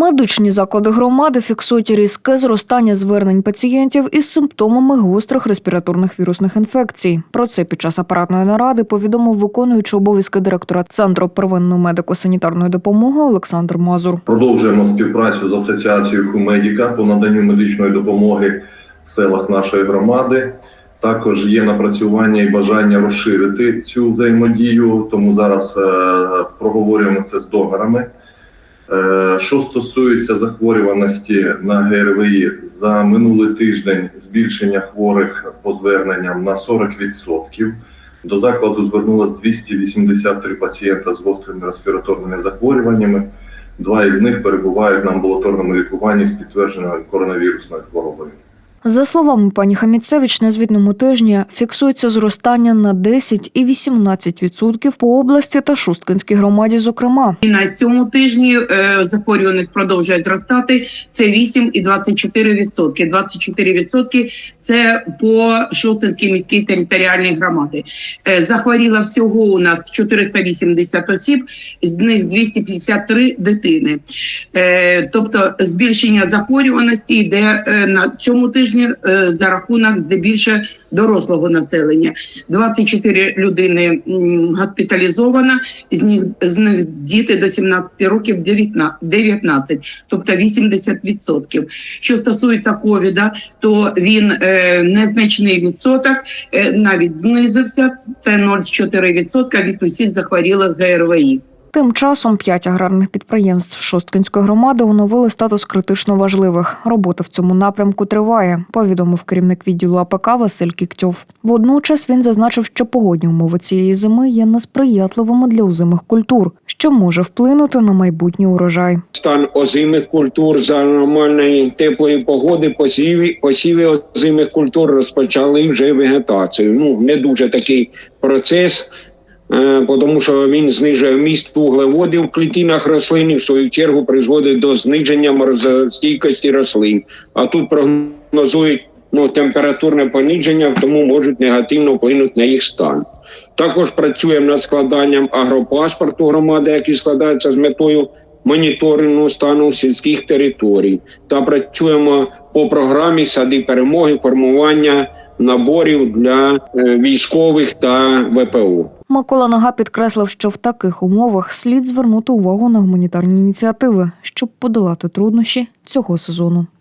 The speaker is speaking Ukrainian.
Медичні заклади громади фіксують різке зростання звернень пацієнтів із симптомами гострих респіраторних вірусних інфекцій. Про це під час апаратної наради повідомив виконуючий обов'язки директора Центру первинної медико-санітарної допомоги Олександр Мазур. Продовжуємо співпрацю з асоціацією Хумедіка по наданню медичної допомоги в селах нашої громади. Також є напрацювання і бажання розширити цю взаємодію, тому зараз е, проговорюємо це з донорами. Е, що стосується захворюваності на ГРВІ, за минулий тиждень збільшення хворих по зверненням на 40%. До закладу звернулось 283 пацієнта з гострими респіраторними захворюваннями. Два із них перебувають на амбулаторному лікуванні з підтвердженою коронавірусною хворобою. За словами пані Хаміцевич, на звітному тижні фіксується зростання на 10 і 18% по області та Шусткинській громаді, зокрема. І на цьому тижні е, захворюваність продовжує зростати. Це 8 і 24 відсотки. 24 відсотки це по Шостинській міській територіальній громаді. Е, захворіло всього у нас 480 осіб, з них 253 дитини. Е, тобто збільшення захворюваності йде на цьому тижні е, за рахунок здебільше дорослого населення. 24 людини госпіталізовано, з них з них діти до 17 років 19, 19 тобто 80%. Що стосується ковіда, то він е, незначний відсоток, е, навіть знизився. Це 0,4% від усіх захворілих ГРВІ. Тим часом п'ять аграрних підприємств Шосткинської громади оновили статус критично важливих. Робота в цьому напрямку триває, повідомив керівник відділу АПК Василь Кіктьов. Водночас він зазначив, що погодні умови цієї зими є несприятливими для озимих культур, що може вплинути на майбутній урожай. стан озимих культур за нормальної теплої погоди посіви, посіви озимих культур розпочали вже вегетацію. Ну не дуже такий процес, тому що він знижує вміст вуглеводів в клітинах рослин і в свою чергу призводить до зниження морозостійкості рослин. А тут прогнозують ну, температурне пониження, тому можуть негативно вплинути на їх стан. Також працюємо над складанням агропаспорту громади, який складається з метою моніторингу стану сільських територій, та працюємо по програмі Сади перемоги, формування наборів для е, військових та ВПО. Микола Нога підкреслив, що в таких умовах слід звернути увагу на гуманітарні ініціативи, щоб подолати труднощі цього сезону.